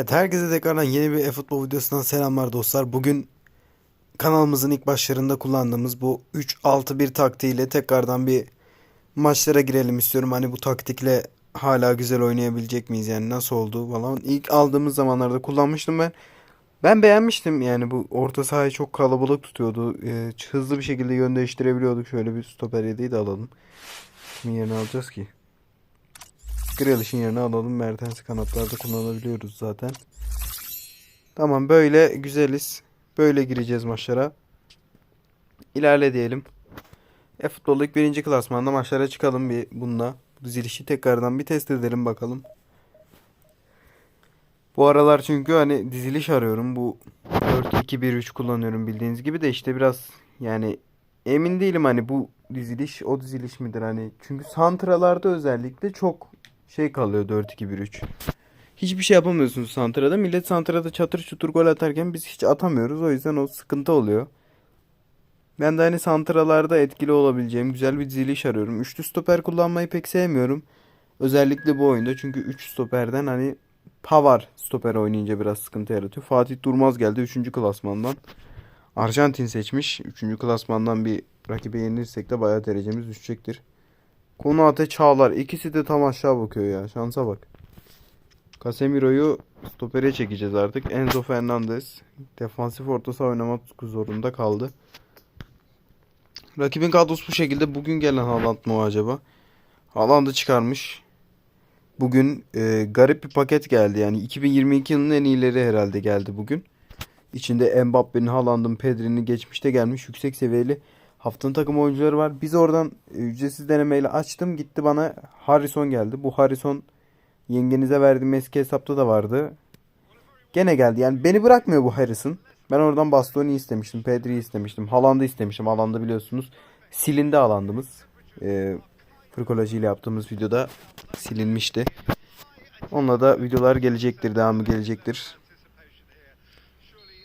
Evet herkese tekrardan yeni bir e-futbol videosundan selamlar dostlar. Bugün kanalımızın ilk başlarında kullandığımız bu 3-6-1 taktiğiyle tekrardan bir maçlara girelim istiyorum. Hani bu taktikle hala güzel oynayabilecek miyiz yani nasıl oldu falan. İlk aldığımız zamanlarda kullanmıştım ben. Ben beğenmiştim yani bu orta sahayı çok kalabalık tutuyordu. Ee, hızlı bir şekilde yön değiştirebiliyorduk. Şöyle bir stoper yedeği de alalım. Kimin yerine alacağız ki? Grealish'in yerine alalım. Mertens'i kanatlarda kullanabiliyoruz zaten. Tamam böyle güzeliz. Böyle gireceğiz maçlara. İlerle diyelim. E-futbolda ilk birinci klasmanda maçlara çıkalım bir bununla. Bu dizilişi tekrardan bir test edelim bakalım. Bu aralar çünkü hani diziliş arıyorum. Bu 4-2-1-3 kullanıyorum bildiğiniz gibi de işte biraz yani emin değilim hani bu diziliş o diziliş midir hani. Çünkü santralarda özellikle çok şey kalıyor 4-2-1-3. Hiçbir şey yapamıyorsunuz santrada. Millet santrada çatır çutur gol atarken biz hiç atamıyoruz. O yüzden o sıkıntı oluyor. Ben de hani santralarda etkili olabileceğim güzel bir diziliş arıyorum. Üçlü stoper kullanmayı pek sevmiyorum. Özellikle bu oyunda çünkü 3 stoperden hani Pavar stoper oynayınca biraz sıkıntı yaratıyor. Fatih Durmaz geldi 3. klasmandan. Arjantin seçmiş. 3. klasmandan bir rakibe yenilirsek de bayağı derecemiz düşecektir. Konate Çağlar ikisi de tam aşağı bakıyor ya. Şansa bak. Casemiro'yu stopere çekeceğiz artık. Enzo Fernandez defansif orta saha oynamak zorunda kaldı. Rakibin kadrosu bu şekilde. Bugün gelen Haaland mı acaba? Haaland'ı çıkarmış. Bugün e, garip bir paket geldi. Yani 2022 yılının en iyileri herhalde geldi bugün. İçinde Mbappe'nin, Haaland'ın, Pedri'nin geçmişte gelmiş yüksek seviyeli haftanın takım oyuncuları var. Biz oradan e, ücretsiz denemeyle açtım. Gitti bana Harrison geldi. Bu Harrison yengenize verdiğim eski hesapta da vardı. Gene geldi. Yani beni bırakmıyor bu Harrison. Ben oradan Bastoni istemiştim. Pedri'yi istemiştim. Haaland'ı istemiştim. Haaland'ı biliyorsunuz. Silindi Haaland'ımız. Ee, Fırkolajı ile yaptığımız videoda silinmişti. Onunla da videolar gelecektir. Devamı gelecektir.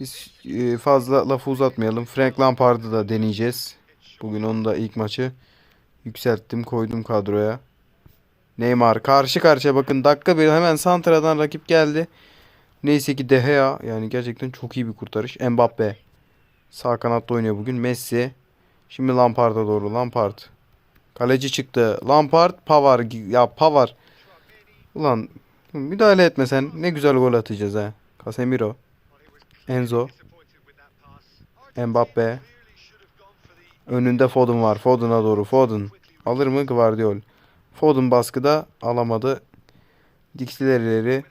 Biz e, fazla lafı uzatmayalım. Frank Lampard'ı da deneyeceğiz. Bugün onun da ilk maçı yükselttim, koydum kadroya. Neymar karşı karşıya bakın dakika bir hemen santradan rakip geldi. Neyse ki De Gea yani gerçekten çok iyi bir kurtarış. Mbappe sağ kanatta oynuyor bugün. Messi. Şimdi Lampard'a doğru. Lampard. Kaleci çıktı. Lampard, Pavar. Ya Pavar. Ulan müdahale etmesen ne güzel gol atacağız ha. Casemiro. Enzo. Mbappe. Önünde Foden var. Foden'a doğru. Foden. Alır mı Guardiol? Foden baskıda alamadı. İleri.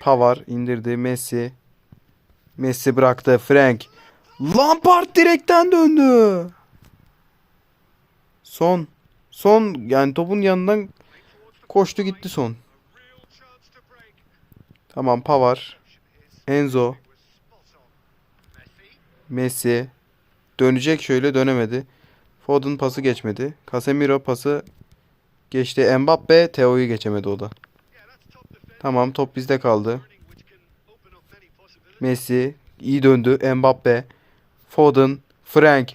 Pavar indirdi. Messi. Messi bıraktı. Frank. Lampard direkten döndü. Son. Son yani topun yanından koştu gitti son. Tamam Pavar. Enzo. Messi. Dönecek şöyle dönemedi. Foden pası geçmedi. Casemiro pası geçti. Mbappe Teo'yu geçemedi o da. Tamam top bizde kaldı. Messi iyi döndü. Mbappe. Foden. Frank.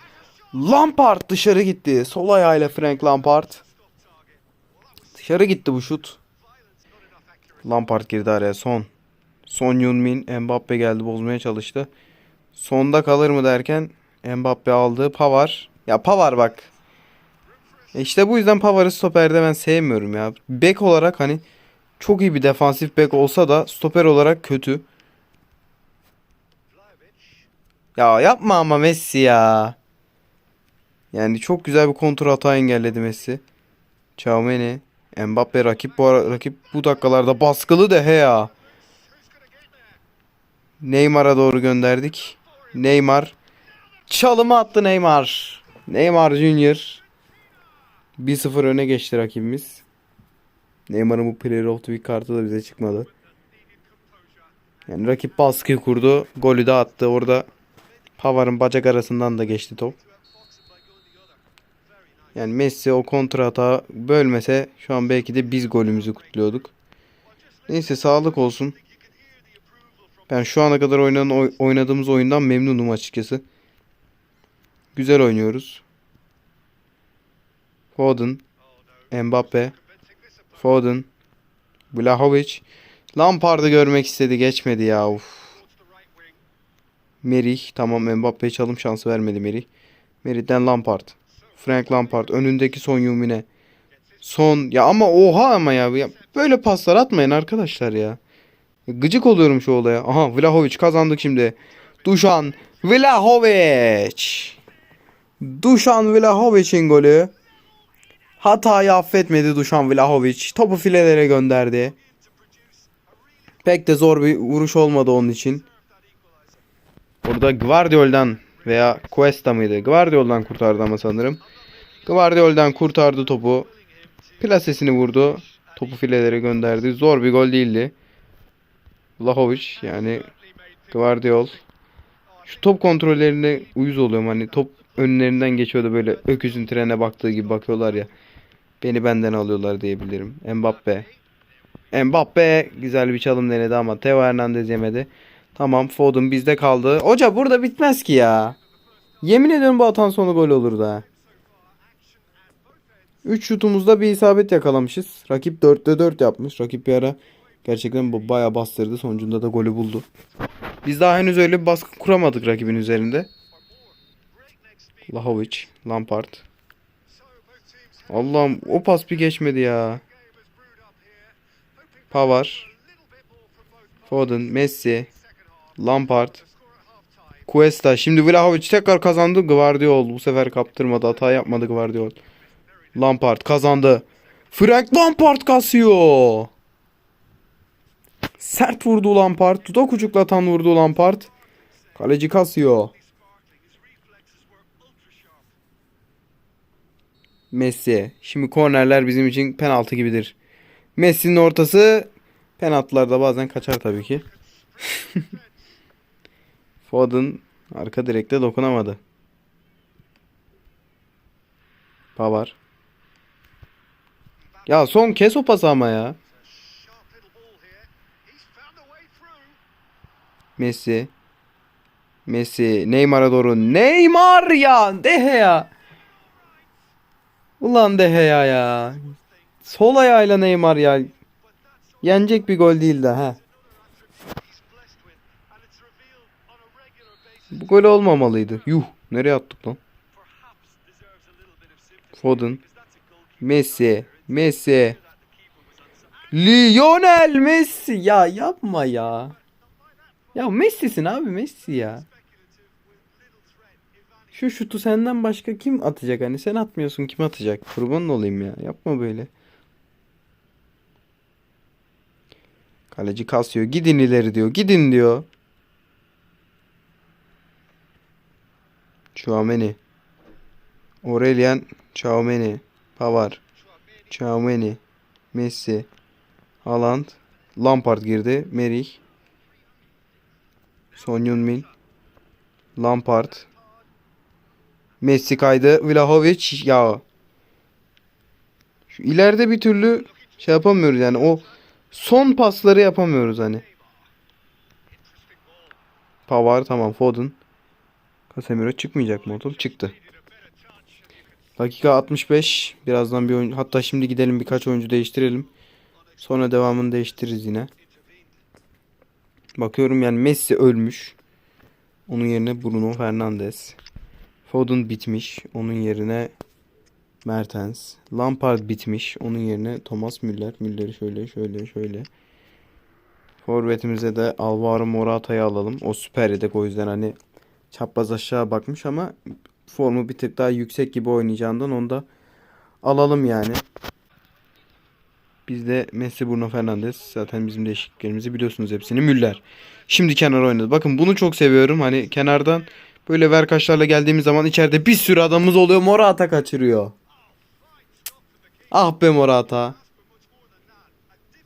Lampard dışarı gitti. Sol ayağıyla Frank Lampard. Dışarı gitti bu şut. Lampard girdi araya son. Son Yunmin Mbappe geldi bozmaya çalıştı. Sonda kalır mı derken Mbappe aldı. Pavar. Ya Pavar bak. E işte bu yüzden Pavar'ı stoperde ben sevmiyorum ya. Bek olarak hani çok iyi bir defansif bek olsa da stoper olarak kötü. Ya yapma ama Messi ya. Yani çok güzel bir kontrol hata engelledi Messi. Tchouameni. Mbappe rakip bu rakip bu dakikalarda baskılı de he ya. Neymar'a doğru gönderdik. Neymar. Çalımı attı Neymar. Neymar Junior. 1-0 öne geçti rakibimiz. Neymar'ın bu Player of the Week kartı da bize çıkmadı. Yani rakip baskı kurdu. Golü de attı. Orada Pavar'ın bacak arasından da geçti top. Yani Messi o kontra hata bölmese şu an belki de biz golümüzü kutluyorduk. Neyse sağlık olsun. Ben şu ana kadar oynanan, oynadığımız oyundan memnunum açıkçası. Güzel oynuyoruz. Foden. Mbappe. Foden. Vlahovic. Lampard'ı görmek istedi geçmedi ya. Uf. Merih tamam Mbappe'ye çalım şansı vermedi Merih. Merih'ten Lampard. Frank Lampard önündeki son Yumine. Son ya ama oha ama ya. Ya Böyle paslar atmayın arkadaşlar ya. Gıcık oluyorum şu olaya. Aha Vlahovic kazandık şimdi. Dušan Vlahovic. Dušan Vlahovic'in golü. Hatayı affetmedi Dušan Vlahovic. Topu filelere gönderdi. Pek de zor bir vuruş olmadı onun için. Burada Guardiol'dan veya Cuesta mıydı? Guardiol'dan kurtardı ama sanırım. Guardiol'dan kurtardı topu. Plasesini vurdu. Topu filelere gönderdi. Zor bir gol değildi. Vlahovic yani Guardiol. Şu top kontrollerine uyuz oluyorum. Hani top önlerinden geçiyordu böyle öküzün trene baktığı gibi bakıyorlar ya. Beni benden alıyorlar diyebilirim. Mbappe. Mbappe güzel bir çalım denedi ama Theo Hernandez yemedi. Tamam Foden bizde kaldı. Hoca burada bitmez ki ya. Yemin ediyorum bu atan sonu gol olur da. 3 şutumuzda bir isabet yakalamışız. Rakip 4'te 4 yapmış. Rakip bir ara gerçekten bu bayağı bastırdı. Sonucunda da golü buldu. Biz daha henüz öyle bir baskı kuramadık rakibin üzerinde. Lahovic, Lampard. Allah'ım o pas bir geçmedi ya. Pavar, Foden, Messi, Lampard, Cuesta. Şimdi Vlahovic tekrar kazandı. Guardiol bu sefer kaptırmadı. Hata yapmadı Guardiol. Lampard kazandı. Frank Lampard kasıyor. Sert vurdu Lampard. Dudak ucuklatan vurdu Lampard. Kaleci kasıyor. Messi. Şimdi kornerler bizim için penaltı gibidir. Messi'nin ortası penaltılarda bazen kaçar tabii ki. Foden arka direkte dokunamadı. Pavar. Ya son kez o pası ama ya. Messi. Messi. Neymar'a doğru. Neymar ya. Dehe ya. Ulan Dehe ya ya. Sol ayağıyla Neymar ya. Yenecek bir gol değil de ha. Bu gol olmamalıydı. Yuh. Nereye attık lan? Foden. Messi. Messi. Lionel Messi. Ya yapma ya. Ya Messi'sin abi Messi ya. Şu şutu senden başka kim atacak hani sen atmıyorsun kim atacak? Kurban olayım ya. Yapma böyle. Kaleci kasıyor. Gidin ileri diyor. Gidin diyor. Chouameni. Aurelien Chouameni. Pavar. Chouameni. Messi. Haaland. Lampard girdi. Merih. Son Heung-min. Lampard. Messi kaydı. Vlahovic ya. Şu ileride bir türlü şey yapamıyoruz yani o son pasları yapamıyoruz hani. Pavar tamam Foden. Casemiro çıkmayacak mı o? Çıktı. Dakika 65. Birazdan bir oyuncu hatta şimdi gidelim birkaç oyuncu değiştirelim. Sonra devamını değiştiririz yine. Bakıyorum yani Messi ölmüş. Onun yerine Bruno Fernandes. Foden bitmiş. Onun yerine Mertens. Lampard bitmiş. Onun yerine Thomas Müller. Müller'i şöyle şöyle şöyle. Forvetimize de Alvaro Morata'yı alalım. O süper yedek o yüzden hani çapraz aşağı bakmış ama formu bir tık daha yüksek gibi oynayacağından onu da alalım yani. Bizde Messi, Bruno Fernandes zaten bizim değişikliklerimizi biliyorsunuz hepsini. Müller. Şimdi kenar oynadı. Bakın bunu çok seviyorum. Hani kenardan böyle verkaçlarla geldiğimiz zaman içeride bir sürü adamımız oluyor. Morata kaçırıyor. Ah be Morata.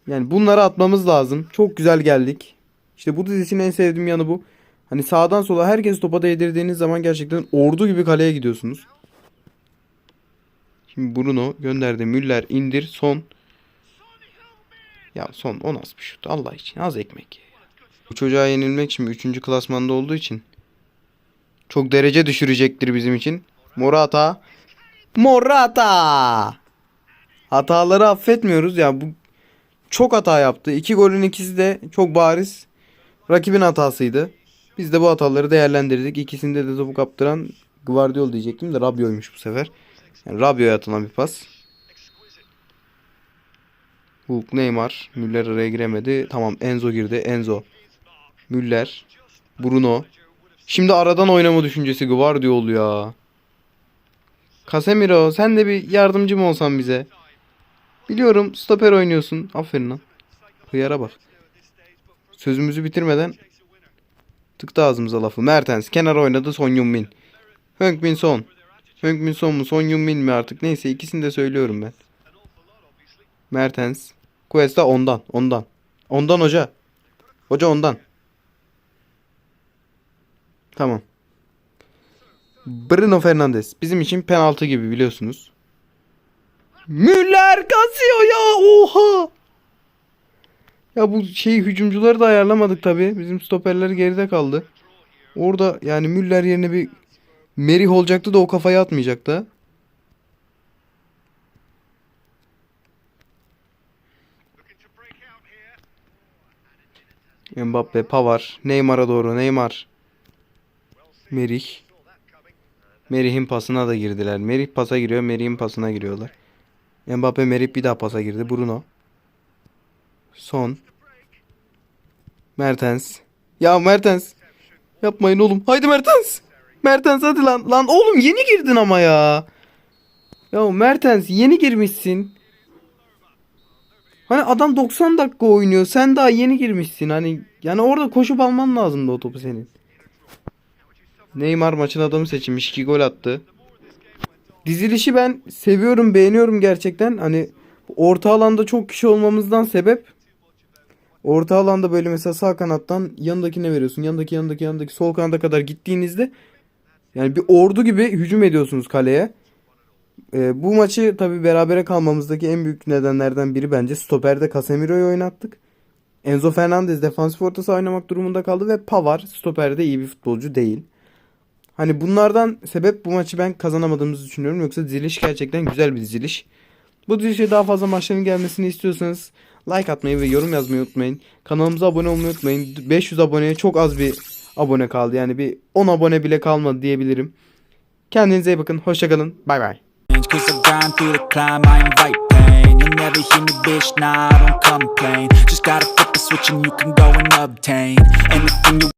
Yani bunları atmamız lazım. Çok güzel geldik. İşte bu dizisinin en sevdiğim yanı bu. Hani sağdan sola herkes topa değdirdiğiniz zaman gerçekten ordu gibi kaleye gidiyorsunuz. Şimdi Bruno gönderdi. Müller indir. Son. Ya son o nasıl bir şut Allah için az ekmek. Bu çocuğa yenilmek şimdi 3. klasmanda olduğu için çok derece düşürecektir bizim için. Morata. Morata. Hataları affetmiyoruz ya bu çok hata yaptı. İki golün ikisi de çok bariz rakibin hatasıydı. Biz de bu hataları değerlendirdik. İkisinde de topu kaptıran Guardiola diyecektim de Rabiot'ymuş bu sefer. Yani Rabiot'a atılan bir pas. Hulk, Neymar. Müller araya giremedi. Tamam Enzo girdi. Enzo. Müller. Bruno. Şimdi aradan oynama düşüncesi Guardiola ya. Casemiro sen de bir yardımcı mı olsan bize? Biliyorum stoper oynuyorsun. Aferin lan. Hıyara bak. Sözümüzü bitirmeden tıktı ağzımıza lafı. Mertens kenara oynadı Son Heung-min. Heung-min Son. Heung-min Son mu Son Heung-min mi artık neyse ikisini de söylüyorum ben. Mertens. Cuesta ondan ondan. Ondan hoca. Hoca ondan. Tamam. Bruno Fernandes. Bizim için penaltı gibi biliyorsunuz. Müller kasıyor ya oha. Ya bu şey hücumcuları da ayarlamadık tabi. Bizim stoperler geride kaldı. Orada yani Müller yerine bir Merih olacaktı da o kafayı atmayacaktı. Mbappe, Pavar, Neymar'a doğru Neymar. Merih. Merih'in pasına da girdiler. Merih pasa giriyor, Merih'in pasına giriyorlar. Mbappe, Merih bir daha pasa girdi. Bruno. Son. Mertens. Ya Mertens. Yapmayın oğlum. Haydi Mertens. Mertens hadi lan. Lan oğlum yeni girdin ama ya. Ya Mertens yeni girmişsin. Hani adam 90 dakika oynuyor. Sen daha yeni girmişsin. Hani yani orada koşup alman lazımdı o topu senin. Neymar maçın adamı seçilmiş. 2 gol attı. Dizilişi ben seviyorum, beğeniyorum gerçekten. Hani orta alanda çok kişi olmamızdan sebep orta alanda böyle mesela sağ kanattan yanındakine veriyorsun. Yanındaki yanındaki yanındaki sol kanada kadar gittiğinizde yani bir ordu gibi hücum ediyorsunuz kaleye. Ee, bu maçı tabii berabere kalmamızdaki en büyük nedenlerden biri bence stoperde Casemiro'yu oynattık. Enzo Fernandez defansif orta saha oynamak durumunda kaldı ve Pavard stoperde iyi bir futbolcu değil. Hani bunlardan sebep bu maçı ben kazanamadığımızı düşünüyorum. Yoksa diziliş gerçekten güzel bir diziliş. Bu dizilişe daha fazla maçların gelmesini istiyorsanız like atmayı ve yorum yazmayı unutmayın. Kanalımıza abone olmayı unutmayın. 500 aboneye çok az bir abone kaldı. Yani bir 10 abone bile kalmadı diyebilirim. Kendinize iyi bakın. Hoşçakalın. Bay bay. Cause I grind through the climb, I invite pain You'll never hear me, bitch, nah, I don't complain Just gotta flip the switch and you can go and obtain Anything you